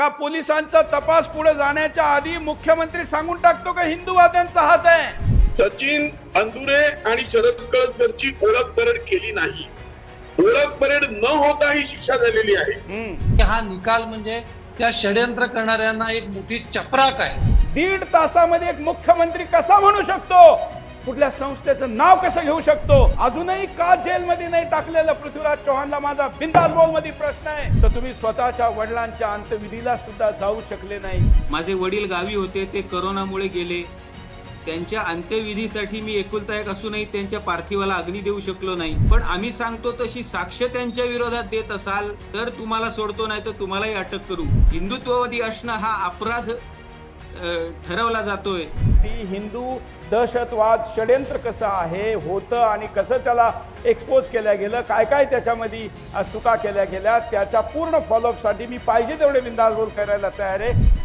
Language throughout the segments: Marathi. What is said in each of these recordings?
का पोलिसांचा तपास पुढे जाण्याच्या आधी मुख्यमंत्री सांगून टाकतो का हिंदुवाद्यांचा हात आहे? सचिन अंदुरे आणि शरद कळसकरची ओळख परेड केली नाही. ओळख परेड न होता ही शिक्षा झालेली आहे. हा निकाल म्हणजे त्या षडयंत्र करणाऱ्यांना एक मोठी चपराक आहे. दीड तासामध्ये एक मुख्यमंत्री कसा म्हणू शकतो? कुठल्या संस्थेचं नाव कसं घेऊ शकतो? अजूनही का जेलमध्ये नाही टाकलेलं पृथ्वीराज चव्हाणला माझा बिंदास बोलमध्ये प्रश्न आहे? तर तुम्ही स्वतःच्या वडिलांच्या अंत्यविधीला सुद्धा जाऊ शकले नाही. माझे वडील गावी होते ते करोनामुळे गेले. त्यांच्या अंत्यविधीसाठी मी एकुलता एक असूनही त्यांच्या पार्थिवाला अग्नी देऊ शकलो नाही. पण आम्ही सांगतो तशी साक्ष त्यांच्या विरोधात देत असाल तर तुम्हाला सोडतो नाही तर तुम्हालाही अटक करू. हिंदुत्ववादी असणं हा अपराध ठरवला जातोय. ती हिंदू दहशतवाद षडयंत्र कसं आहे होतं आणि कसं त्याला एक्सपोज केलं गेलं काय काय त्याच्यामध्ये चुका केल्या गेल्या त्याच्या पूर्ण फॉलोअपसाठी मी पाहिजे तेवढे बिंदास बोल करायला तयार आहे.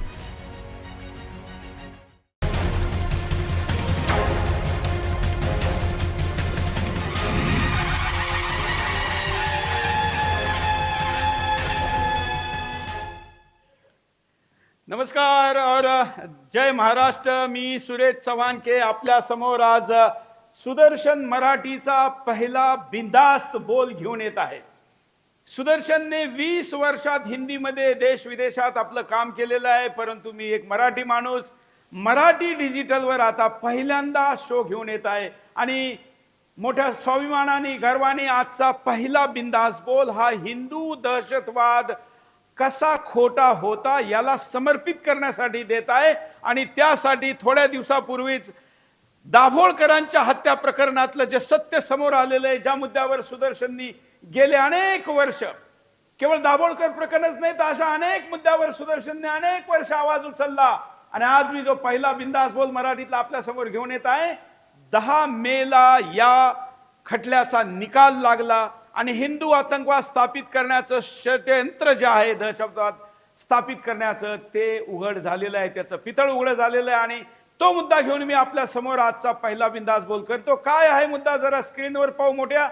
नमस्कार और जय महाराष्ट्र. मी सुरेश चव्हाण के आपल्यासमोर आज सुदर्शन मराठीचा पहिला बिंदास्त बोल घेऊन येत आहे. सुदर्शनने वीस वर्षात हिंदीमध्ये देश विदेशात आपलं काम केलेलं आहे परंतु मी एक मराठी माणूस मराठी डिजिटलवर आता पहिल्यांदा शो घेऊन येत आहे. आणि मोठ्या स्वाभिमानाने गर्वाने आजचा पहिला बिंदास बोल हा हिंदू दहशतवाद कसा खोटा होता याला समर्पित करण्यासाठी देत आहे. आणि त्यासाठी थोड्या दिवसापूर्वीच दाभोळकरांच्या हत्या प्रकरणातलं जे सत्य समोर आलेलं आहे ज्या मुद्द्यावर सुदर्शननी गेले अनेक वर्ष केवळ दाभोळकर प्रकरणच नाही तर अशा अनेक मुद्द्यावर सुदर्शनने अनेक वर्ष आवाज उचलला. आणि आज मी जो पहिला बिंदास बोल मराठीतला आपल्यासमोर घेऊन येत आहे दहा मेला या खटल्याचा निकाल लागला. आणि हिंदू आतंकवाद स्थापित करण्याचं षडयंत्र जे आहे दहशतवाद स्थापित करण्याचं ते उघड झालेलं आहे त्याचं पितळ उघड झालेलं आहे. आणि तो मुद्दा घेऊन मी आपल्यासमोर आजचा पहिला बिंदास बोल करतो. काय आहे मुद्दा? जरा स्क्रीनवर पाहू मोठ्या.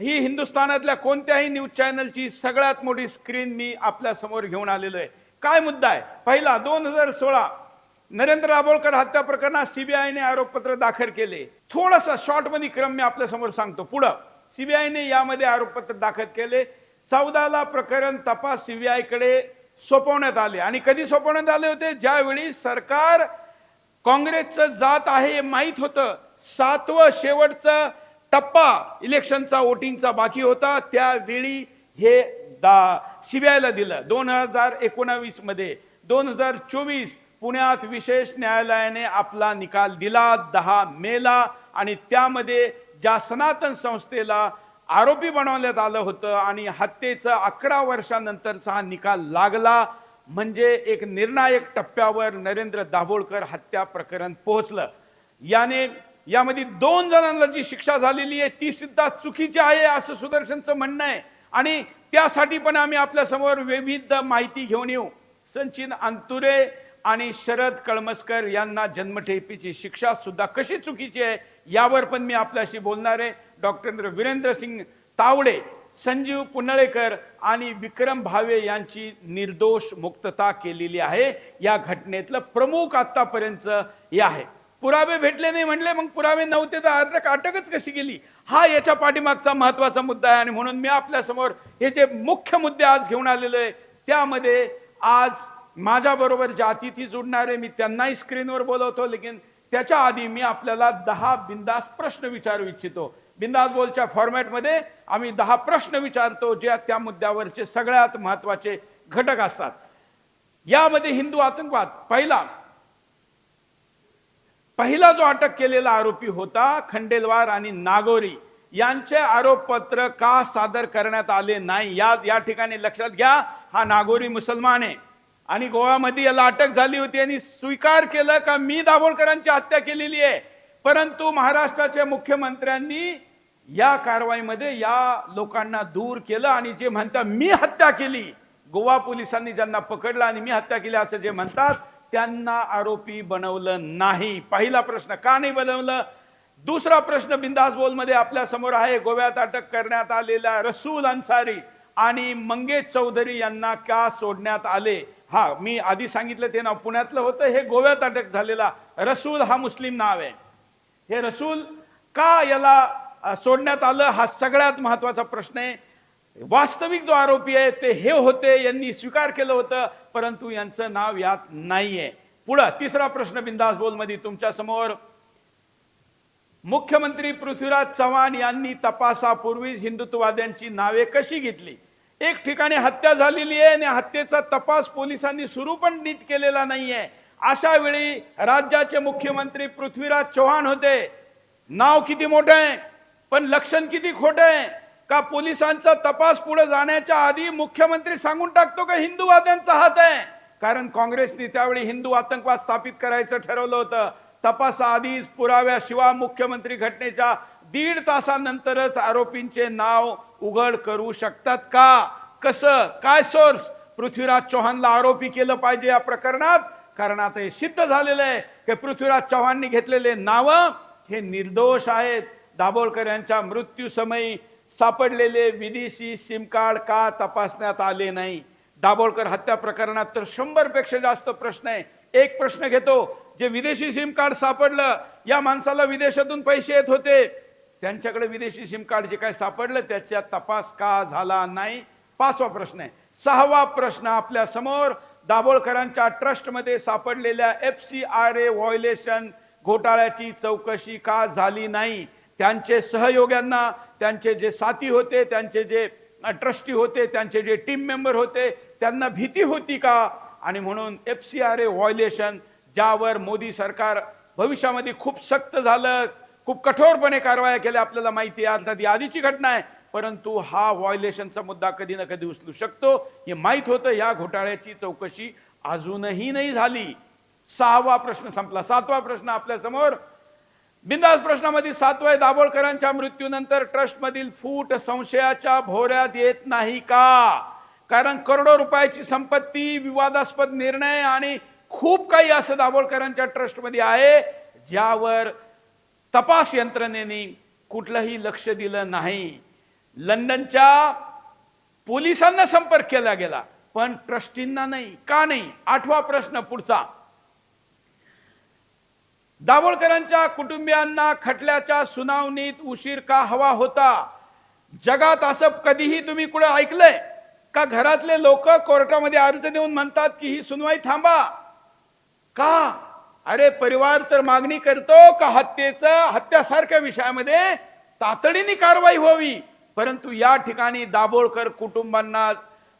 ही हिंदुस्थानातल्या कोणत्याही न्यूज चॅनलची सगळ्यात मोठी स्क्रीन मी आपल्यासमोर घेऊन आलेलो आहे. काय मुद्दा आहे? पहिला दोन हजार सोळा नरेंद्र दाभोळकर हत्या प्रकरणात सीबीआयने आरोपपत्र दाखल केले. थोडासा शॉर्टमध्ये क्रम मी आपल्यासमोर सांगतो. पुढं. सीबीआयने यामध्ये आरोपपत्र दाखल केले. चौदाला प्रकरण तपास सीबीआयकडे सोपवण्यात आले. आणि कधी सोपवण्यात आले होते? ज्यावेळी सरकार काँग्रेसचं जात आहे हे माहीत होतं. सातवं शेवटचं टप्पा इलेक्शनचा वोटिंगचा बाकी होता. त्यावेळी हे दा सीबीआयला दिलं. दोन हजार एकोणावीसमध्ये. दोन हजार चोवीस पुण्यात विशेष न्यायालयाने आपला निकाल दिला. दहा मेला. आणि त्यामध्ये ज्या सनातन संस्थेला आरोपी बनवण्यात आलं होतं आणि हत्येचं अकरा वर्षानंतरचा हा निकाल लागला म्हणजे एक निर्णायक टप्प्यावर नरेंद्र दाभोळकर हत्या प्रकरण पोहोचलं. याने यामध्ये दोन जणांना जी शिक्षा झालेली आहे ती सुद्धा चुकीची आहे असं सुदर्शनचं म्हणणं आहे. आणि त्यासाठी पण आम्ही आपल्यासमोर विविध माहिती घेऊन येऊ. सचिन अंतुरे आणि शरद कळमस्कर यांना जन्मठेपीची शिक्षा सुद्धा कशी चुकीची आहे यावर पण मी आपल्याशी बोलणार आहे. डॉक्टर वीरेंद्र सिंग तावडे संजीव पुनळेकर आणि विक्रम भावे यांची निर्दोष मुक्तता केलेली आहे. या घटनेतलं प्रमुख आत्तापर्यंत हे आहे. पुरावे भेटले नाही म्हणले मग पुरावे नव्हते तर अटक अटकच कशी गेली? हा याच्या पाठीमागचा महत्त्वाचा मुद्दा आहे आणि म्हणून मी आपल्यासमोर हे जे मुख्य मुद्दे आज घेऊन आलेलो आहे त्यामध्ये आज माझ्याबरोबर ज्या अतिथी जुडणारे मी त्यांनाही स्क्रीनवर बोलवतो लेकिन त्याच्या आधी मी आपल्याला दहा बिंदास प्रश्न विचारू इच्छितो. बिंदास बोलच्या फॉर्मॅटमध्ये आम्ही दहा प्रश्न विचारतो जे त्या मुद्द्यावरचे सगळ्यात महत्त्वाचे घटक असतात. यामध्ये हिंदू आतंकवाद. पहिला पहिला जो अटक केलेला आरोपी होता खंडेलवार आणि नागोरी यांचे आरोपपत्र का सादर करण्यात आले नाही? या या ठिकाणी लक्षात घ्या हा नागोरी मुसलमान आहे. आणि गोव्यामध्ये याला अटक झाली होती आणि स्वीकार केलं का मी दाभोळकरांची हत्या केलेली आहे. परंतु महाराष्ट्राच्या मुख्यमंत्र्यांनी या कारवाईमध्ये या लोकांना दूर केलं आणि जे म्हणतात मी हत्या केली. गोवा पोलिसांनी ज्यांना पकडलं आणि मी हत्या केली असं जे म्हणतात त्यांना आरोपी बनवलं नाही. पहिला प्रश्न का नाही बनवलं? दुसरा प्रश्न बिंदास बोलमध्ये आपल्यासमोर आहे. गोव्यात अटक करण्यात आलेल्या रसूल अन्सारी आणि मंगेश चौधरी यांना का सोडण्यात आले? हा मी आधी सांगितलं ते नाव. पुण्यातलं होतं हे गोव्यात अटक झालेला रसूल हा मुस्लिम नाव आहे. हे रसूल का याला सोडण्यात आलं हा सगळ्यात महत्त्वाचा प्रश्न आहे. वास्तविक जो आरोपी आहे ते हे होते यांनी स्वीकार केलं होतं परंतु यांचं नाव यात नाही आहे पुढं तिसरा प्रश्न बिंदास बोलमध्ये तुमच्यासमोर मुख्यमंत्री पृथ्वीराज चव्हाण यांनी तपासापूर्वीच हिंदुत्ववाद्यांची नावे कशी घेतली? एक ठिकाणी हत्या झालेली आहे आणि हत्येचा तपास पोलिसांनी सुरू पण नीट केलेला नाहीये. अशा वेळी राज्याचे मुख्यमंत्री पृथ्वीराज चव्हाण होते. नाव किती मोठं आहे? पण लक्षण किती खोटं आहे? का पोलिसांचा तपास पुढे जाण्याच्या आधी मुख्यमंत्री सांगून टाकतो का हिंदूवाद्यांचा हात आहे? कारण काँग्रेसने त्यावेळी हिंदू आतंकवाद स्थापित करायचं ठरवलं होतं. तपासाआधीच पुराव्याशिवाय मुख्यमंत्री घटनेच्या दीड तासानंतरच आरोपींचे नाव उघड करू शकतात का? कसं? काय सोर्स पृथ्वीराज चौहानला आरोपी केलं पाहिजे या प्रकरणात? कारण आता हे सिद्ध झालेलं आहे की पृथ्वीराज चव्हाणनी घेतलेले नावं हे निर्दोष आहेत. दाभोळकर यांच्या मृत्यूसमयी सापडलेले विदेशी सिम कार्ड का तपासण्यात आले नाही? दाभोळकर हत्या प्रकरणात तर शंभरपेक्षा जास्त प्रश्न आहे. एक प्रश्न घेतो. जे विदेशी सिम कार्ड सापडलं या माणसाला विदेशातून पैसे येत होते. त्यांच्याकडे विदेशी सिम कार्ड जे काय सापडलं त्याच्या तपास का झाला नाही? पाचवा प्रश्न आहे. सहावा प्रश्न आपल्यासमोर दाभोळकरांच्या ट्रस्टमध्ये सापडलेल्या F C R A violation घोटाळ्याची चौकशी का झाली नाही? त्यांचे सहयोग्यांना त्यांचे जे साथी होते त्यांचे जे ट्रस्टी होते त्यांचे जे टीम मेंबर होते त्यांना भीती होती का? आणि म्हणून F C R A violation ज्यावर मोदी सरकार भविष्यामध्ये खूप सक्त झालं खूप कठोरपणे कारवाया केल्या. आपल्याला माहिती आहे अर्थात ही आधीची घटना आहे. परंतु हा व्हायोलेशनचा मुद्दा कधी ना कधी उचलू शकतो. हे माहीत होतं या घोटाळ्याची चौकशी अजूनही नाही झाली. सहावा प्रश्न संपला. सातवा प्रश्न आपल्यासमोर बिंदास प्रश्नामध्ये सातवा दाभोळकरांच्या मृत्यूनंतर ट्रस्टमधील फूट संशयाच्या भोऱ्यात येत नाही का? कारण करोडो रुपयाची संपत्ती विवादास्पद निर्णय आणि खूप काही असं दाभोळकरांच्या ट्रस्टमध्ये आहे ज्यावर तपास यंत्रणेने कुठलंही लक्ष दिलं नाही. लंडनच्या पोलिसांना संपर्क केला गेला पण ट्रस्टींना नाही का नाही? आठवा प्रश्न पुढचा. दाभोळकरांच्या कुटुंबियांना खटल्याच्या सुनावणीत उशीर का हवा होता? जगात असं कधीही तुम्ही कुठं ऐकलंय? का घरातले लोक कोर्टामध्ये अर्ज देऊन म्हणतात की ही सुनवाई थांबा? का? अरे परिवार तर मागणी करतो का हत्येचं हत्यासारख्या विषयामध्ये तातडीने कारवाई व्हावी. परंतु या ठिकाणी दाभोळकर कुटुंबांना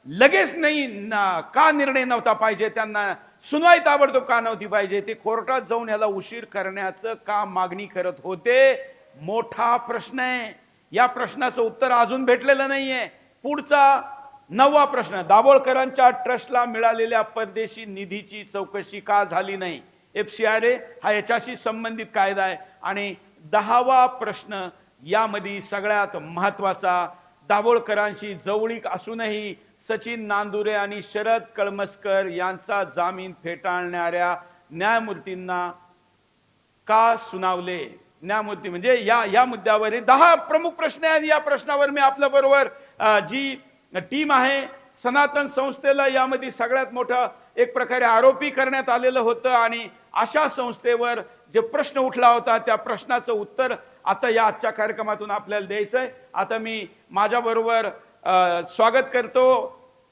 लगेच नाही ना- का निर्णय नव्हता पाहिजे? त्यांना सुनवाई ताबडतोब का नव्हती पाहिजे? ते कोर्टात जाऊन याला उशीर करण्याचं का मागणी करत होते? मोठा प्रश्न आहे. या प्रश्नाचं उत्तर अजून भेटलेलं नाहीये. पुढचा नववा प्रश्न दाभोळकरांच्या ट्रस्टला मिळालेल्या परदेशी निधीची चौकशी का झाली नाही? एफ सी आर ए हा याच्याशी संबंधित कायदा आहे. आणि दहावा प्रश्न यामध्ये सगळ्यात महत्त्वाचा दाभोळकरांशी जवळीक असूनही सचिन नांदुरे आणि शरद कळमस्कर यांचा जामीन फेटाळणाऱ्या न्यायमूर्तींना का सुनावले? न्यायमूर्ती म्हणजे या या मुद्द्यावर हे दहा प्रमुख प्रश्न आहे आणि या प्रश्नावर मी आपल्याबरोबर जी टीम आहे सनातन संस्थेला यामध्ये सगळ्यात मोठं एक प्रकारे आरोपी करण्यात आलेलं होतं आणि अशा संस्थेवर जे प्रश्न उठला होता त्या प्रश्नाचं उत्तर आता या आजच्या कार्यक्रमातून आपल्याला द्यायचं आहे आता मी माझ्याबरोबर स्वागत करतो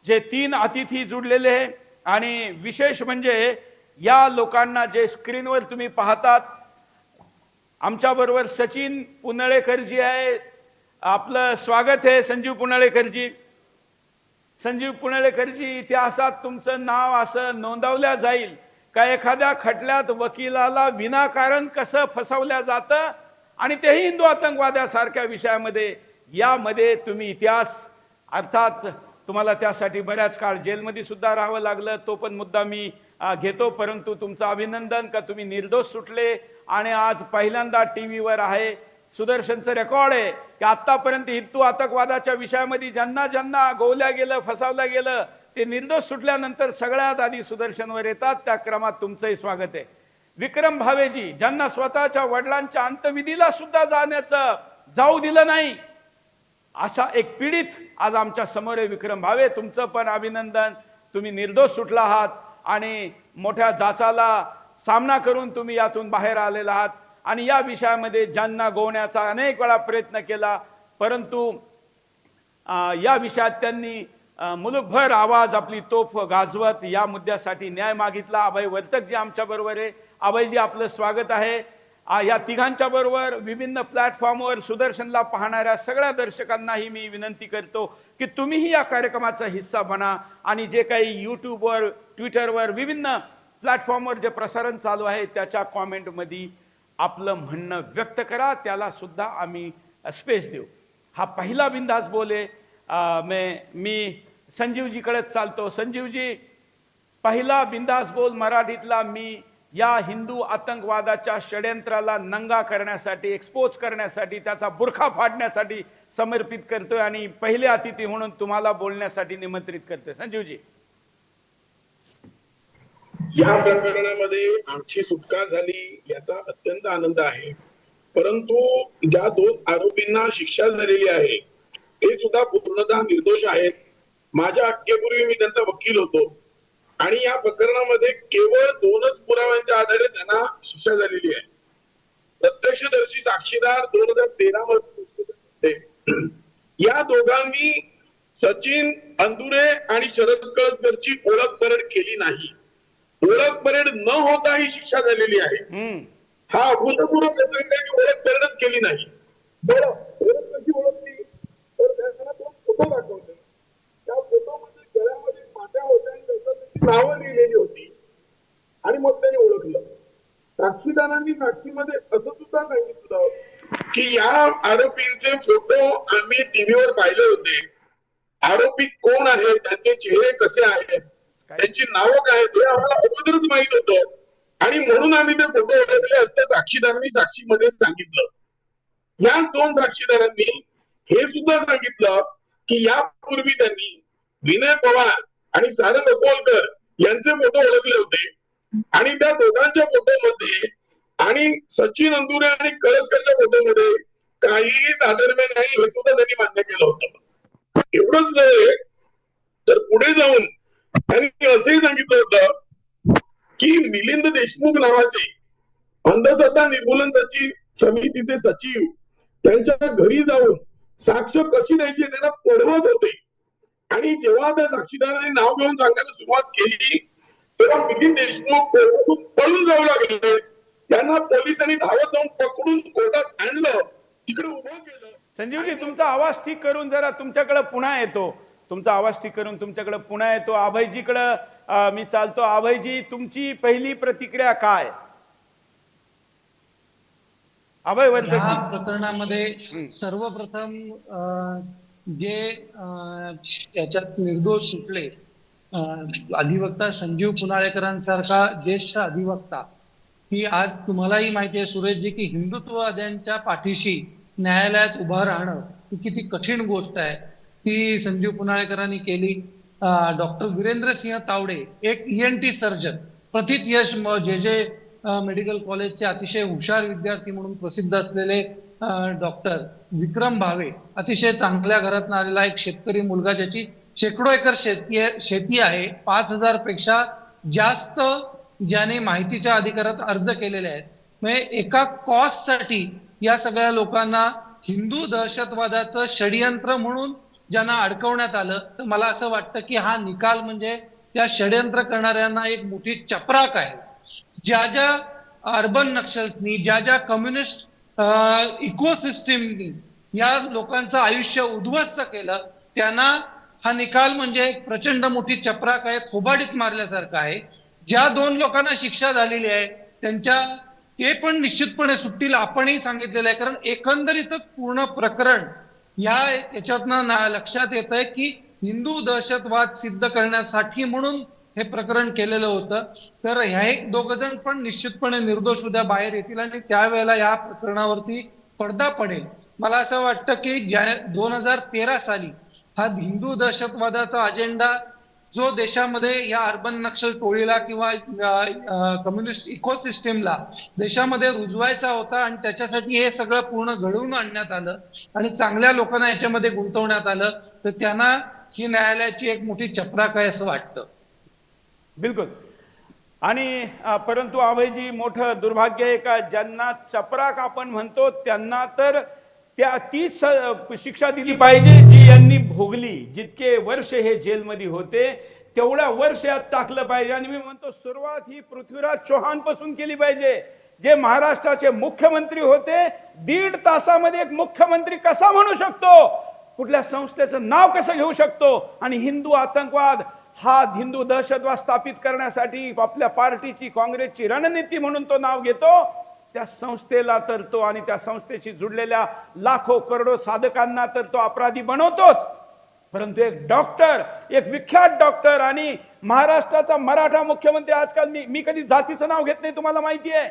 जे तीन अतिथी जुडलेले आहे आणि विशेष म्हणजे या लोकांना जे स्क्रीनवर तुम्ही पाहतात आमच्याबरोबर सचिन पुनळेकरजी आहे. आपलं स्वागत आहे संजीव पुनळेकरजी. संजीव पुनळेकरजी इतिहासात तुमचं नाव असं नोंदवल्या जाईल. का एखाद्या खटल्यात वकिलाला विनाकारण कसं फसवल्या जातं? आणि तेही हिंदू आतंकवाद्यासारख्या विषयामध्ये. यामध्ये तुम्ही इतिहास अर्थात तुम्हाला त्यासाठी बऱ्याच काळ जेलमध्ये सुद्धा राहावं लागलं. तो पण मुद्दा मी घेतो. परंतु तुमचं अभिनंदन का तुम्ही निर्दोष सुटले? आणि आज पहिल्यांदा टी व्हीवर आहे. सुदर्शनचं रेकॉर्ड आहे की आतापर्यंत हिंदू आतंकवादाच्या विषयामध्ये ज्यांना ज्यांना गोवल्या गेलं फसावलं गेलं ते निर्दोष सुटल्यानंतर सगळ्यात आधी सुदर्शनवर येतात. त्या क्रमात तुमचंही स्वागत आहे. विक्रम भावेजी ज्यांना स्वतःच्या वडिलांच्या अंतविधीला सुद्धा जाण्याचं जाऊ दिलं नाही अशा एक पीडित आज आमच्यासमोर आहे विक्रम भावे. तुमचं पण अभिनंदन. तुम्ही निर्दोष सुटला आहात आणि मोठ्या जाचाला सामना करून तुम्ही यातून बाहेर आलेला आहात. आणि या विषयामध्ये ज्यांना गोवण्याचा अनेक वेळा प्रयत्न केला परंतु या विषयात त्यांनी मुलुकभर आवाज आपली तोफ गाजवत या मुद्द्यासाठी न्याय मागितला. अभय वर्तकजी आमच्या बरोबर आहे. अभयजी आपलं स्वागत आहे. या तिघांच्या बरोबर विभिन्न प्लॅटफॉर्मवर सुदर्शनला पाहणाऱ्या सगळ्या दर्शकांनाही मी विनंती करतो की तुम्हीही या कार्यक्रमाचा हिस्सा बना आणि जे काही यूट्यूबवर ट्विटरवर विभिन्न प्लॅटफॉर्मवर जे प्रसारण चालू आहे त्याच्या कॉमेंटमध्ये आपलं म्हणणं व्यक्त करा त्याला सुद्धा आम्ही स्पेस देऊ. हा पहिला बिंदास बोले मे मी संजीवजीकडेच चालतो. संजीवजी पहिला बिंदास बोल मराठीतला मी या हिंदू आतंकवादाच्या षड्यंत्राला नंगा करण्यासाठी एक्सपोज करण्यासाठी त्याचा बुरखा फाडण्यासाठी समर्पित करतोय आणि पहिले अतिथी म्हणून तुम्हाला बोलण्यासाठी निमंत्रित करतोय. संजीवजी. या प्रकरणामध्ये आमची सुटका झाली याचा अत्यंत आनंद आहे. परंतु ज्या दोन आरोपींना शिक्षा झालेली आहे ते सुद्धा पूर्णतः निर्दोष आहेत. माझ्या अटकेपूर्वी मी त्यांचा वकील होतो. आणि या प्रकरणामध्ये केवळ दोनच पुराव्यांच्या आधारे त्यांना शिक्षा झालेली आहे. प्रत्यक्षदर्शी साक्षीदार दोन हजार तेरा मध्ये या दोघांनी सचिन अंदुरे आणि शरद कळसकरची ओळख परड केली नाही. ओळख परेड न होता ही शिक्षा झालेली आहे. हा अभूतपूर्व प्रसंग ओळख परेडच केली नाही. बरं ओळख कशी ओळखली? तर त्यांना फोटो दाखवले त्या फोटोमध्ये गळ्यामध्ये पाट्या होत्या आणि त्याच्यात नावं लिहिलेली होती. आणि मग त्यांनी ओळखलं. साक्षीदारांनी साक्षीमध्ये असं सुद्धा सांगितलं की या आरोपींचे फोटो आम्ही टीव्हीवर पाहिले होते. आरोपी कोण आहेत? त्यांचे चेहरे कसे आहेत? त्यांची नावं काय हे आम्हाला अगोदरच माहीत होतं. आणि म्हणून आम्ही ते फोटो ओळखले असं साक्षीदारांनी साक्षीमध्ये सांगितलं. या दोन साक्षीदारांनी हे सुद्धा सांगितलं की यापूर्वी त्यांनी विनय पवार आणि सारंग अकोलकर यांचे फोटो ओळखले होते. आणि त्या दोघांच्या फोटोमध्ये आणि सचिन अंदुरे आणि कळसकरच्या फोटोमध्ये काहीही साधर्म्य नाही हे सुद्धा त्यांनी मान्य केलं होतं. एवढंच नव्हे तर पुढे जाऊन त्यांनी असंही सांगितलं होतं की मिलिंद देशमुख नावाचे अंधश्रद्धा निर्मूलन सचिव समितीचे सचिव त्यांच्या घरी जाऊन साक्ष कशी द्यायची त्यांना पडवत होते. आणि जेव्हा त्या साक्षीदारांनी नाव घेऊन सांगायला सुरुवात केली तेव्हा मिलिंद देशमुख पळून जाऊ लागले. त्यांना पोलिसांनी धावत जाऊन पकडून कोर्टात आणलं तिकडे उभं केलं. संजीवजी तुमचा आवाज ठीक करून जरा तुमच्याकडे पुन्हा येतो. तुमचा आवाज ठीक करून तुमच्याकडे पुन्हा येतो. अभयजीकडं अं, मी चालतो. अभयजी तुमची पहिली प्रतिक्रिया काय? अभय या प्रकरणामध्ये सर्वप्रथम जे याच्यात निर्दोष सुटले अधिवक्ता संजीव पुनाळेकरांसारखा ज्येष्ठ अधिवक्ता ही आज तुम्हालाही माहिती आहे सुरेशजी की हिंदुत्ववाद्यांच्या पाठीशी न्यायालयात उभं राहणं ही किती कठीण गोष्ट आहे. ती संजीव पुनाळेकरांनी केली. डॉक्टर वीरेंद्र सिंह तावडे एक ईएन टी सर्जन प्रथित यश म- जे जे मेडिकल कॉलेजचे अतिशय हुशार विद्यार्थी म्हणून प्रसिद्ध असलेले डॉक्टर विक्रम भावे अतिशय चांगल्या घरातून आलेला एक शेतकरी मुलगा ज्याची शेकडो एकर शेती आहे- शेती आहे पाच हजारपेक्षा जास्त ज्याने माहितीच्या अधिकारात अर्ज केलेले आहेत. म्हणजे एका कॉस्टसाठी या सगळ्या लोकांना हिंदू दहशतवादाचं षडयंत्र म्हणून ज्यांना अडकवण्यात आलं तर मला असं वाटतं की हा निकाल म्हणजे त्या षडयंत्र करणाऱ्यांना एक मोठी चपराक आहे. ज्या ज्या अर्बन नक्षल्सनी ज्या ज्या कम्युनिस्ट इकोसिस्टीमनी या लोकांचं आयुष्य उद्ध्वस्त केलं त्यांना हा निकाल म्हणजे एक प्रचंड मोठी चपराक आहे खोबाडीत मारल्यासारखं आहे. ज्या दोन लोकांना शिक्षा झालेली आहे त्यांच्या ते पण निश्चितपणे सुट्टीला आपणही सांगितलेलं आहे कारण एकंदरीतच पूर्ण प्रकरण या याच्यातनं ना- लक्षात येत आहे की हिंदू दहशतवाद सिद्ध करण्यासाठी म्हणून हे प्रकरण केलेलं होतं. तर ह्या एक दोघ जण पण निश्चितपणे निर्दोष उद्या बाहेर येतील आणि त्यावेळेला या प्रकरणावरती पडदा पडेल. मला असं वाटतं की ज्या दोन हजार तेरा साली हा हिंदू दहशतवादाचा अजेंडा जो देशामध्ये या अर्बन नक्षल टोळीला किंवा कम्युनिस्ट इकोसिस्टीमला देशामध्ये रुजवायचा होता आणि त्याच्यासाठी हे सगळं पूर्ण घडवून आणण्यात आलं आणि चांगल्या लोकांना याच्यामध्ये गुंतवण्यात आलं तर त्यांना ही न्यायालयाची एक मोठी चपराक आहे असं वाटतं. बिलकुल. आणि परंतु अभयजी मोठं दुर्भाग्य आहे का? ज्यांना चपराक आपण म्हणतो त्यांना तर त्या तीच शिक्षा दिली पाहिजे जी यांनी भोगली जितके वर्ष हे जेलमध्ये होते तेवढ्या वर्ष यात टाकलं पाहिजे. आणि मी म्हणतो सुरुवात ही पृथ्वीराज चौहानपासून केली पाहिजे. जे महाराष्ट्राचे मुख्यमंत्री होते दीड तासामध्ये एक मुख्यमंत्री कसा म्हणू शकतो? कुठल्या संस्थेचं नाव कसं घेऊ शकतो? आणि हिंदू आतंकवाद हा हिंदू दहशतवाद स्थापित करण्यासाठी आपल्या पार्टीची काँग्रेसची रणनीती म्हणून तो नाव घेतो. त्या संस्थेला तर तो आणि त्या संस्थेशी जुडलेल्या लाखो करोडो साधकांना तर तो अपराधी बनवतोच. परंतु एक डॉक्टर एक विख्यात डॉक्टर आणि महाराष्ट्राचा मराठा मुख्यमंत्री आजकाल मी मी कधी जातीचं नाव घेत नाही तुम्हाला माहिती आहे.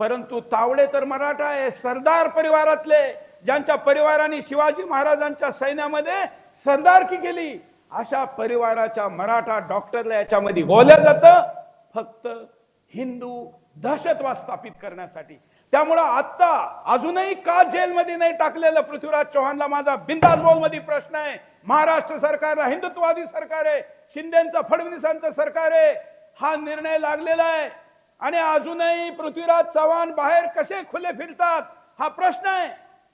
परंतु तावडे तर मराठा आहे सरदार परिवारातले ज्यांच्या परिवाराने शिवाजी महाराजांच्या सैन्यामध्ये सरदारकी केली अशा परिवाराच्या मराठा डॉक्टरला याच्यामध्ये बोललं जातं फक्त हिंदू दहशतवाद स्थापित करण्यासाठी. त्यामुळं आत्ता अजूनही का जेलमध्ये नाही टाकलेलं पृथ्वीराज चव्हाणला माझा बिंदासमध्ये प्रश्न आहे. महाराष्ट्र सरकारला हिंदुत्ववादी सरकार आहे. शिंदेचं फडणवीसांचं सरकार आहे. हा निर्णय लागलेला आहे. आणि अजूनही पृथ्वीराज चव्हाण बाहेर कसे खुले फिरतात हा प्रश्न आहे.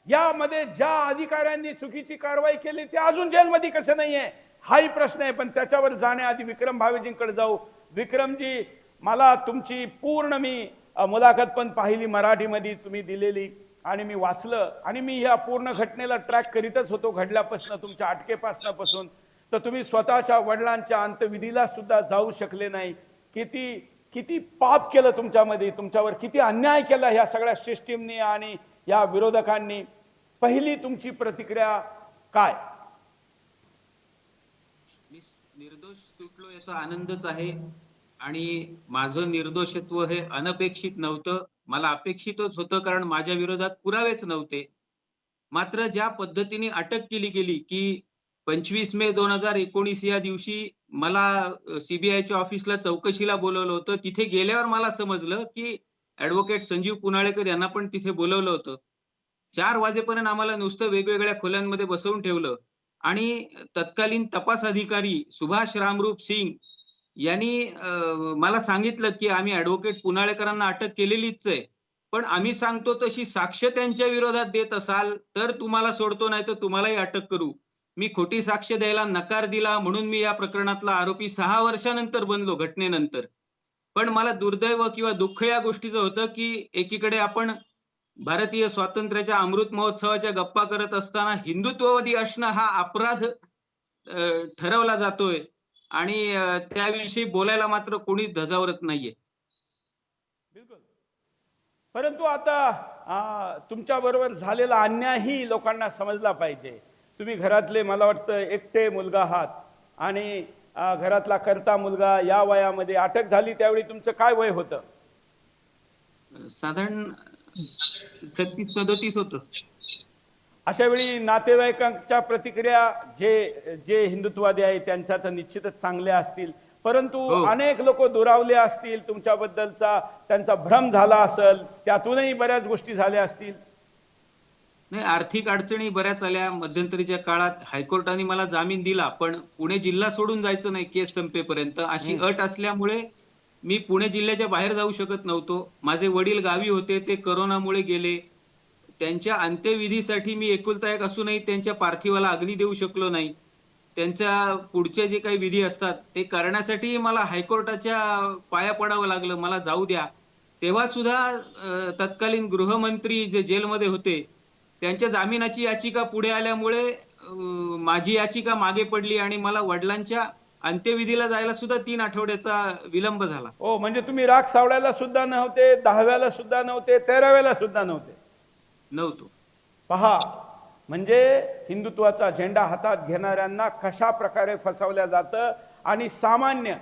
यामध्ये ज्या अधिकाऱ्यांनी चुकीची कारवाई केली ते अजून जेलमध्ये कसे नाहीये? हाही प्रश्न आहे. पण त्याच्यावर जाण्याआधी विक्रम भावेजींकडे जाऊ. विक्रमजी मला तुमची पूर्ण मी मुलाखत पण पाहिली मराठीमध्ये तुम्ही दिलेली. आणि मी वाचलं. आणि मी या पूर्ण घटनेला ट्रॅक करीतच होतो घडल्यापासून तुमच्या अटकेपासनापासून तर तुम्ही स्वतःच्या वडिलांच्या अंत्यविधीला सुद्धा जाऊ शकले नाही. किती किती पाप केलं तुमच्यामध्ये तुमच्यावर किती अन्याय केला ह्या सगळ्या सिस्टीमनी आणि या विरोधकांनी. पहिली तुमची प्रतिक्रिया काय? मी निर्दोष सुटलो याचा आनंदच आहे. आणि माझं निर्दोषत्व हे अनपेक्षित नव्हतं. मला अपेक्षितच होतं कारण माझ्या विरोधात पुरावेच नव्हते. मात्र ज्या पद्धतीने अटक केली गेली की पंचवीस मे दोन हजार एकोणीस या दिवशी मला सीबीआयच्या ऑफिसला चौकशीला बोलवलं होतं. तिथे गेल्यावर मला समजलं की ऍडव्होकेट संजीव पुनाळेकर यांना पण तिथे बोलवलं होतं. चार वाजेपर्यंत आम्हाला नुसतं वेगवेगळ्या खोल्यांमध्ये बसवून ठेवलं. आणि तत्कालीन तपास अधिकारी सुभाष रामरूप सिंग यांनी मला सांगितलं की आम्ही ऍडव्होकेट पुनाळेकरांना अटक केलेलीच आहे. पण आम्ही सांगतो तशी साक्ष त्यांच्या विरोधात देत असाल तर तुम्हाला सोडतो नाही तर तुम्हालाही अटक करू. मी खोटी साक्ष द्यायला नकार दिला म्हणून मी या प्रकरणातला आरोपी सहा वर्षानंतर बनलो घटनेनंतर. पण मला दुर्दैव किंवा दुःख या गोष्टीचं होतं की एकीकडे आपण भारतीय स्वातंत्र्याच्या अमृत महोत्सवाच्या गप्पा करत असताना हिंदुत्ववादी असणं हा अपराध ठरवला जातोय. आणि त्याविषयी बोलायला मात्र कोणीच धजावरत नाहीये. बिलकुल. परंतु आता तुमच्या बरोबर झालेला अन्यायही लोकांना समजला पाहिजे. तुम्ही घरातले मला वाटतं एकटे मुलगा आहात आणि घरातला करता मुलगा या वयामध्ये अटक झाली त्यावेळी तुमचं काय वय होतं? साधारण छत्तीस सदोतीस होतं. अशा वेळी नातेवाईकांच्या प्रतिक्रिया जे जे हिंदुत्ववादी आहे त्यांच्या तर निश्चितच चांगल्या असतील. परंतु हो. अनेक लोक दुरावले असतील तुमच्याबद्दलचा त्यांचा भ्रम झाला असेल त्यातूनही बऱ्याच गोष्टी झाल्या असतील. नाही आर्थिक अडचणी बऱ्याच आल्या. मध्यंतरीच्या काळात हायकोर्टाने मला जामीन दिला पण पुणे जिल्हा सोडून जायचं नाही केस संपेपर्यंत. अशी अट असल्यामुळे मी पुणे जिल्ह्याच्या बाहेर जाऊ शकत नव्हतो. माझे वडील गावी होते ते करोनामुळे गेले. त्यांच्या अंत्यविधीसाठी मी एकुलता एक असूनही त्यांच्या पार्थिवाला अग्नी देऊ शकलो नाही. त्यांच्या पुढचे जे काही विधी असतात ते करण्यासाठी मला हायकोर्टाच्या पाया पडावं लागलं. मला जाऊ द्या. तेव्हा सुद्धा तत्कालीन गृहमंत्री जे जेलमध्ये होते त्यांच्या जामिनाची याचिका पुढे आल्यामुळे माझी याचिका मागे पडली आणि मला वडिलांच्या अंत्यविधीला जायला सुद्धा तीन आठवड्याचा विलंब झाला. हो म्हणजे तुम्ही राग सावडायला सुद्धा नव्हते दहाव्याला सुद्धा नव्हते तेराव्याला सुद्धा नव्हते. नव्हतो. पहा म्हणजे हिंदुत्वाचा झेंडा हातात घेणाऱ्यांना कशा प्रकारे फसवल्या जातं आणि सामान्य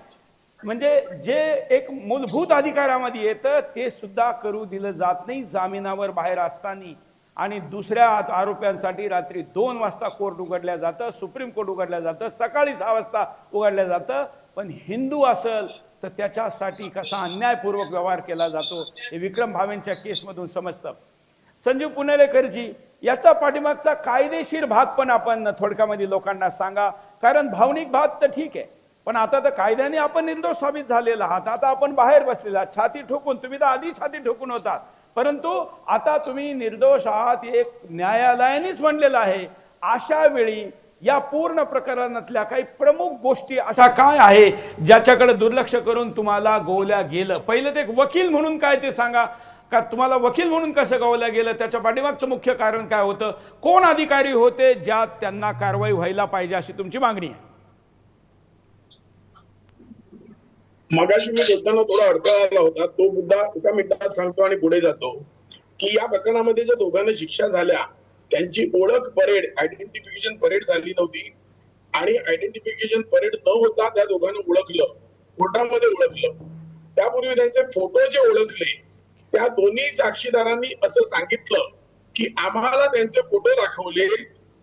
म्हणजे जे एक मूलभूत अधिकारामध्ये येतं ते सुद्धा करू दिलं जात नाही जामिनावर बाहेर असताना. आणि दुसऱ्या आरोप्यांसाठी रात्री दोन वाजता कोर्ट उघडल्या जातं सुप्रीम कोर्ट उघडल्या जातं सकाळी सहा वाजता उघडलं जातं. पण हिंदू असेल तर त्याच्यासाठी कसा अन्यायपूर्वक व्यवहार केला जातो हे विक्रम भावेंच्या केसमधून समजतं. संजीव पुणेलेकरजी याचा पाठीमागचा कायदेशीर भाग पण आपण थोडक्यामध्ये लोकांना सांगा. कारण भावनिक भाग तर ठीक आहे पण आता तर कायद्याने आपण निर्दोष साबित झालेला आहात. आता आपण बाहेर बसलेला आहात. छाती ठोकून तुम्ही तर आधी छाती ठोकून होतात परंतु आता तुम्ही निर्दोष आहात एक न्यायालयानेच म्हणलेलं आहे. अशा वेळी या पूर्ण प्रकरणातल्या काही प्रमुख गोष्टी अशा काय आहे? ज्याच्याकडे दुर्लक्ष करून तुम्हाला गोवल्या गेलं. पहिलं ते एक वकील म्हणून काय ते सांगा. का तुम्हाला वकील म्हणून कसं गोवल्या गेलं? त्याच्या पाठीमागचं मुख्य कारण काय होतं? कोण अधिकारी होते ज्यात त्यांना कारवाई व्हायला पाहिजे अशी तुमची मागणी आहे? मगाशी मी बोलताना थोडा अडथळा आला होता. तो मुद्दा एका मिनिटात सांगतो आणि पुढे जातो. की या प्रकरणामध्ये ज्या दोघांना शिक्षा झाल्या त्यांची ओळख परेड आयडेंटिफिकेशन परेड झाली नव्हती. आणि आयडेंटिफिकेशन परेड न होता त्या दोघांना ओळखलं. कोर्टामध्ये ओळखलं. त्यापूर्वी त्यांचे फोटो जे ओळखले त्या दोन्ही साक्षीदारांनी असं सांगितलं की आम्हाला त्यांचे फोटो दाखवले.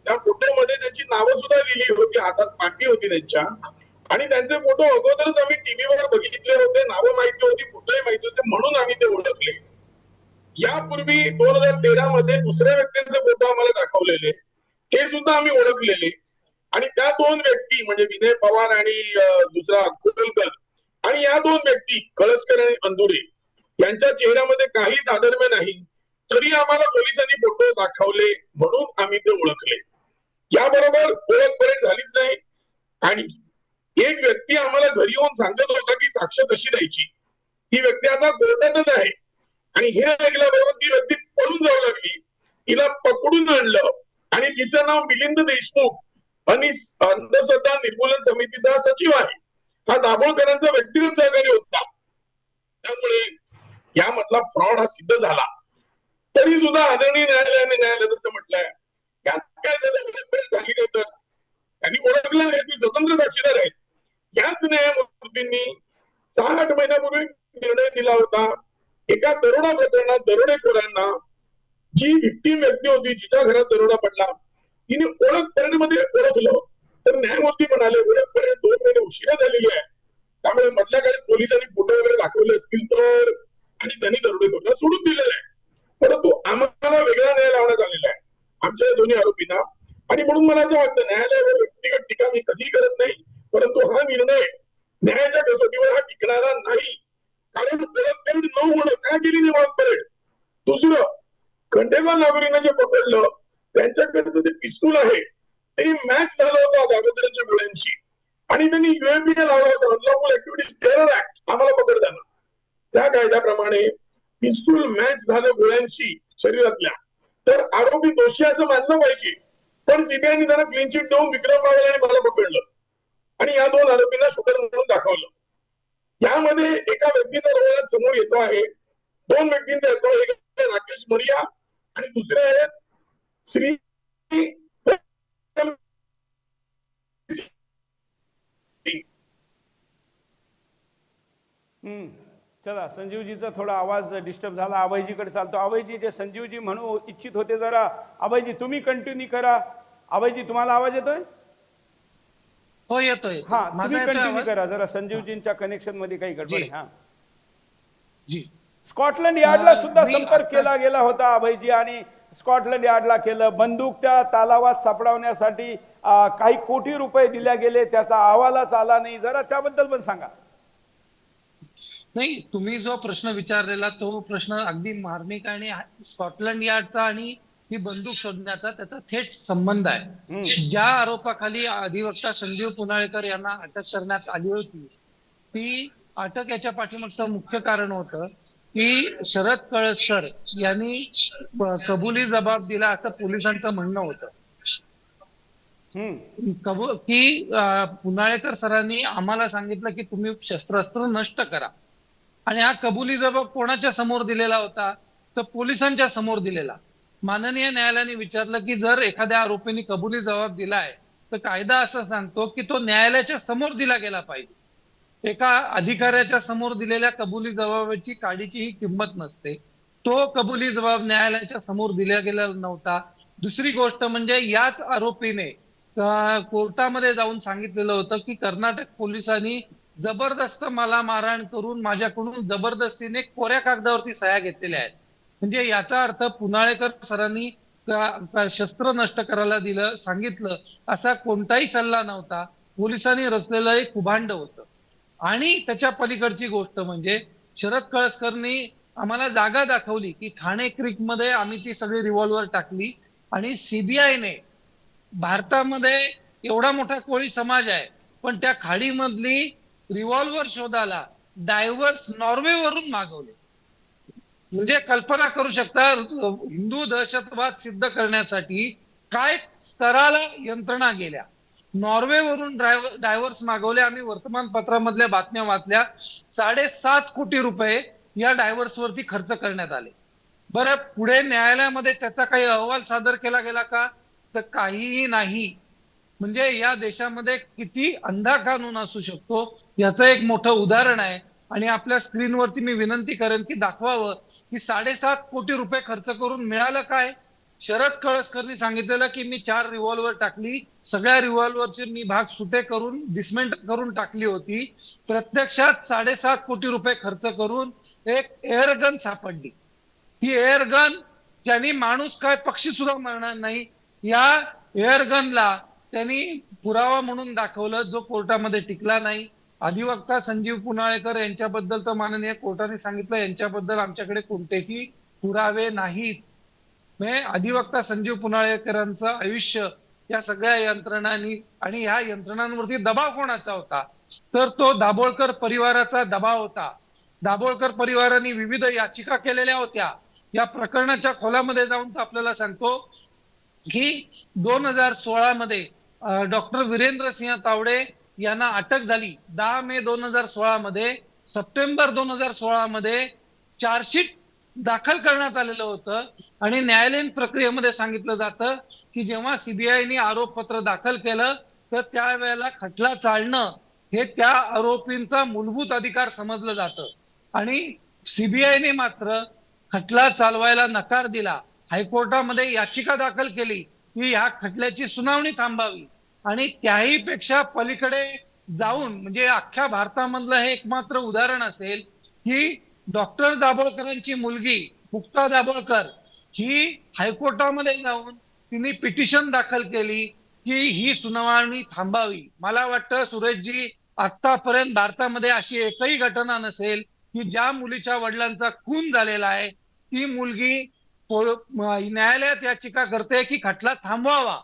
त्या फोटोमध्ये त्यांची नावं सुद्धा लिहिली होती हातात पाठी होती त्यांच्या. आणि त्यांचे फोटो अगोदरच आम्ही टीव्हीवर बघितले होते नावं माहिती होती फोटोही माहिती होते म्हणून आम्ही ते ओळखले. यापूर्वी दोन हजार तेरा मध्ये दुसऱ्या व्यक्तींचे फोटो आम्हाला दाखवलेले. ते सुद्धा आम्ही ओळखलेले. आणि त्या दोन व्यक्ती म्हणजे विनय पवार आणि दुसरा गोलकर आणि या दोन व्यक्ती कळसकर आणि अंदुरे यांच्या चेहऱ्यामध्ये काही साधर्म्य नाही तरी आम्हाला पोलिसांनी फोटो दाखवले म्हणून आम्ही ते ओळखले. याबरोबर ओळख परेड झालीच नाही. आणि एक व्यक्ती आम्हाला घरी येऊन सांगत होता की साक्ष कशी द्यायची? ती व्यक्ती आता कोर्टातच आहे. आणि हे ऐकल्याबरोबर ती व्यक्ती पळून जाऊ लागली. तिला पकडून आणलं आणि तिचं नाव मिलिंद देशमुख आणि अंधश्रद्धा निर्मूलन समितीचा सचिव आहे. हा दाभोळकरांचा व्यक्तिगत सहकारी होता. त्यामुळे यामधला फ्रॉड हा सिद्ध झाला. तरी सुद्धा आदरणीय न्यायालयाने न्यायालयात असं म्हटलंय. यात काय झालं? झाली नाही तर त्यांनी ओळखलं नाही. ती स्वतंत्र साक्षीदार आहेत. याच न्यायमूर्तींनी सहा आठ महिन्यापूर्वी निर्णय दिला होता. एका दरोडा प्रकरणात दरोडेखोरांना जी विक्टीम व्यक्ती होती जिच्या घरात दरोडा पडला तिने ओळख परेडमध्ये ओळखलं. तर न्यायमूर्ती म्हणाले ओळख परेड दोन महिने उशिरा झालेली आहे. त्यामुळे मधल्या काळात पोलिसांनी फोटो वगैरे दाखवले असतील तर आणि त्यांनी दरोडेखोरांना सोडून दिलेलं. आहे परंतु आम्हाला वेगळा न्याय लावण्यात आलेला आहे. आमच्या या दोन्ही आरोपींना आणि म्हणून मला असं वाटतं न्यायालयावर व्यक्तिगत टीका मी कधीही करत नाही परंतु हा निर्णय न्यायाच्या कसोटीवर हा टिकणारा नाही. कारण परत परेड न होणं काय केली निवाद परेड दुसरं खंडेगाव नागरीनं जे पकडलं त्यांच्याकडचं जे पिस्तूल आहे ते मॅच झालं होतं जागोदरांच्या गोळ्यांची आणि त्यांनी युएपीने लावला होता अनलॉफुल ऍक्टिव्हिटीज टेरर ऍक्ट आम्हाला पकडताना. त्या कायद्याप्रमाणे पिस्तूल मॅच झालं गोळ्यांशी शरीरातल्या. तर आरोपी दोषी असं मानलं पाहिजे. पण सीबीआयने त्यांना क्लीन चिट देऊन विक्रम रावल आणि मला पकडलं. आणि या दोन आरोपींना शूटर म्हणून दाखवलं. यामध्ये एका व्यक्तीचा रोल समोर येतो आहे. दोन व्यक्तींचा येतो एक राकेश मरिया आणि दुसरे आहेत श्री हम्म. चला संजीवजीचा थोडा आवाज डिस्टर्ब झाला. अभयजीकडे चालतो. अभयजी जे संजीवजी म्हणू इच्छित होते जरा अभयजी तुम्ही कंटिन्यू करा. अभयजी तुम्हाला आवाज येतोय? हो येतोय. हा तुम्ही कंटिन्यू? करा. जरा संजीवजींच्या कनेक्शनमध्ये काही गडबड आहे. हा. जी. स्कॉटलंड यार्डला सुद्धा संपर्क केला गेला होता अभयजी आणि स्कॉटलंड यार्डला केलं. बंदूक त्या तालावात सापडवण्यासाठी काही कोटी रुपये दिल्या गेले. त्याचा अहवालच आला नाही. जरा त्याबद्दल पण सांगा. नाही तुम्ही जो प्रश्न विचारलेला तो प्रश्न अगदी मार्मिक आणि स्कॉटलंड यार्डचा आणि ही बंदूक शोधण्याचा त्याचा थेट संबंध आहे. ज्या आरोपाखाली अधिवक्ता संजीव पुनाळेकर यांना अटक करण्यात आली होती ती अटक याच्या पाठीमागचं मुख्य कारण होतं की शरद कळसकर यांनी कबुली जबाब दिला असं पोलिसांचं म्हणणं होतं. कबू की पुनाळेकर सरांनी आम्हाला सांगितलं की तुम्ही शस्त्रास्त्र नष्ट करा. आणि हा कबुली जबाब कोणाच्या समोर दिलेला होता तर पोलिसांच्या समोर दिलेला. माननीय न्यायालयाने विचारलं की जर एखाद्या आरोपीने कबुली जबाब दिलाय तर कायदा असं सांगतो की तो न्यायालयाच्या समोर दिला गेला पाहिजे. एका अधिकाऱ्याच्या समोर दिलेल्या कबुली जबाबाची काडीची ही किंमत नसते. तो कबुली जबाब न्यायालयाच्या समोर दिला गेला नव्हता. दुसरी गोष्ट म्हणजे याच आरोपीने कोर्टामध्ये जाऊन सांगितलेलं होतं की कर्नाटक पोलिसांनी जबरदस्त मला मारहाण करून माझ्याकडून जबरदस्तीने कोऱ्या कागदावरती सह्या घेतलेल्या आहेत. म्हणजे याचा अर्थ पुनाळेकर सरांनी शस्त्र नष्ट करायला दिलं सांगितलं असा कोणताही सल्ला नव्हता. पोलिसांनी रचलेलं एक कुभांड होतं. आणि त्याच्या पलीकडची गोष्ट म्हणजे शरद कळसकरनी आम्हाला जागा दाखवली की ठाणे क्रिकमध्ये आम्ही ती सगळी रिव्हॉल्वर टाकली आणि सीबीआयने भारतामध्ये एवढा मोठा कोळी समाज आहे. पण त्या खाडीमधली रिव्हॉल्वर शोधाला. डायव्हर्स नॉर्वेवरून मागवले. म्हणजे कल्पना करू शकता हिंदू दहशतवाद सिद्ध करण्यासाठी काय स्तराला यंत्रणा गेल्या. नॉर्वेवरून ड्रायव्हर डायव्हर्स मागवले आम्ही वर्तमानपत्रामधल्या बातम्या वाचल्या. साडेसात कोटी रुपये या डायव्हर्स वरती खर्च करण्यात आले. बरं पुढे न्यायालयामध्ये त्याचा काही अहवाल सादर केला गेला का? तर काहीही नाही. म्हणजे या देशामध्ये किती अंधा कानून असू शकतो याचं एक मोठं उदाहरण आहे. आणि आपल्या स्क्रीनवरती मी विनंती करेन की दाखवावं की साडेसात कोटी रुपये खर्च करून मिळालं काय? शरद कळसकरनी सांगितलेलं की मी चार रिव्हॉल्वर टाकली. सगळ्या रिव्हॉल्वरचे मी भाग सुटे करून डिसमेंट करून टाकली होती. प्रत्यक्षात साडेसात कोटी रुपये खर्च करून एक एअरगन सापडली. ही एअरगन ज्यांनी माणूस काय पक्षी सुद्धा मरणार नाही. या एअरगनला त्यांनी पुरावा म्हणून दाखवलं जो कोर्टामध्ये टिकला नाही. अधिवक्ता संजीव पुनाळेकर यांच्याबद्दल तर माननीय कोर्टाने सांगितलं यांच्याबद्दल आमच्याकडे कोणतेही पुरावे नाहीत. अधिवक्ता संजीव पुनाळेकरांचं आयुष्य या सगळ्या यंत्रणांनी आणि या यंत्रणांवरती दबाव कोणाचा होता? तर तो दाभोळकर परिवाराचा दबाव होता. दाभोळकर परिवाराने विविध याचिका केलेल्या होत्या. या प्रकरणाच्या खोलामध्ये जाऊन तर आपल्याला सांगतो की दोन हजार सोळा मध्ये डॉक्टर वीरेंद्र सिंह तावडे यांना अटक झाली. दहा मे दोन हजार सोळा मध्ये सप्टेंबर दोन हजार सोळा मध्ये चार्जशीट दाखल करण्यात आलेलं होतं आणि न्यायालयीन प्रक्रियेमध्ये सांगितलं जातं की जेव्हा सीबीआयने आरोपपत्र दाखल केलं तर त्यावेळेला खटला चालणं हे त्या आरोपींचा मूलभूत अधिकार समजलं जातं. आणि सीबीआयने मात्र खटला चालवायला नकार दिला. हायकोर्टामध्ये याचिका दाखल केली की ह्या खटल्याची सुनावणी थांबावी. आणि त्याही पेक्षा पलीकडे जाऊन म्हणजे अख्ख्या भारतामधलं हे एकमात्र उदाहरण असेल की डॉक्टर दाभोळकरांची मुलगी मुक्ता दाभोळकर ही हायकोर्टामध्ये जाऊन तिने पिटिशन दाखल केली की ही सुनावणी थांबावी. मला वाटतं सुरेशजी आतापर्यंत भारतामध्ये अशी एकही घटना नसेल की ज्या मुलीच्या वडिलांचा खून झालेला आहे ती मुलगी न्यायालयात याचिका करते की खटला थांबवावा.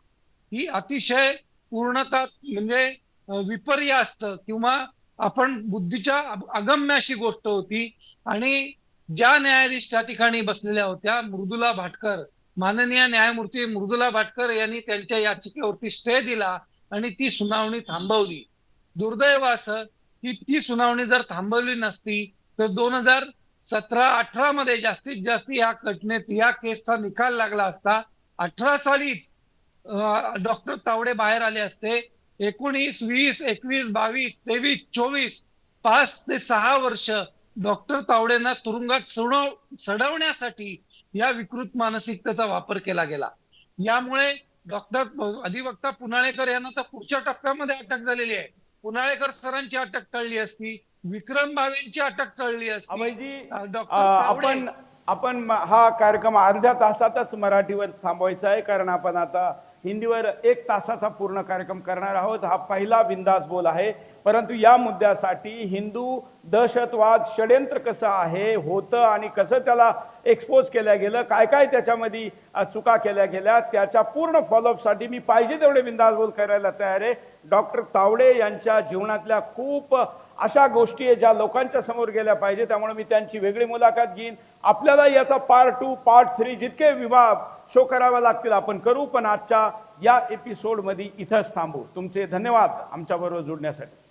ही अतिशय पूर्णता म्हणजे अं, विपर्यास्त किंवा आपण बुद्धीच्या अगम्य अशी गोष्ट होती आणि ज्या न्यायाधीश त्या ठिकाणी बसलेल्या होत्या मृदुला भाटकर. माननीय न्यायमूर्ती मृदुला भाटकर यांनी त्यांच्या याचिकेवरती स्टे दिला आणि ती सुनावणी थांबवली. दुर्दैव असं की ती सुनावणी जर थांबवली नसती तर दोन हजार सतरा अठरा मध्ये जास्तीत जास्त या घटनेत या केसचा निकाल लागला असता अठरा सालीच डॉक्टर तावडे बाहेर आले असते. एकोणीस वीस एकवीस बावीस तेवीस चोवीस पाच ते सहा वर्ष डॉक्टर तावडेंना तुरुंगात सोडव सडवण्यासाठी या विकृत मानसिकतेचा वापर केला गेला. यामुळे डॉक्टर अधिवक्ता पुनाळेकर यांना तर पुढच्या टप्प्यामध्ये अटक झालेली आहे. पुनाळेकर सरांची अटक टळली असती विक्रम भावेंची अटक टळली असती. डॉक्टर आपण आपण हा कार्यक्रम अर्ध्या तासातच मराठीवर थांबवायचा आहे कारण आपण आता हिंदीवर एक तासाचा पूर्ण कार्यक्रम करणार आहोत. हा पहिला बिंदास बोल आहे. परंतु या मुद्द्यासाठी हिंदू दहशतवाद षडयंत्र कसं आहे होतं आणि कसं त्याला एक्सपोज केलं गेलं काय काय त्याच्यामध्ये चुका केल्या गेल्या त्याच्या पूर्ण फॉलोअपसाठी मी पाहिजे तेवढे बिंदास बोल करायला तयार आहे. डॉक्टर तावडे यांच्या जीवनातल्या खूप अशा गोष्टी आहे ज्या लोकांच्या समोर गेल्या पाहिजे त्यामुळे मी त्यांची वेगळी मुलाखत घेईन. आपल्याला याचा पार्ट टू पार्ट थ्री जितके विभाग शो कराव्या लागतील आपण करू पण आजच्या या एपिसोडमध्ये इथंच थांबू. तुमचे धन्यवाद आमच्याबरोबर जुडण्यासाठी.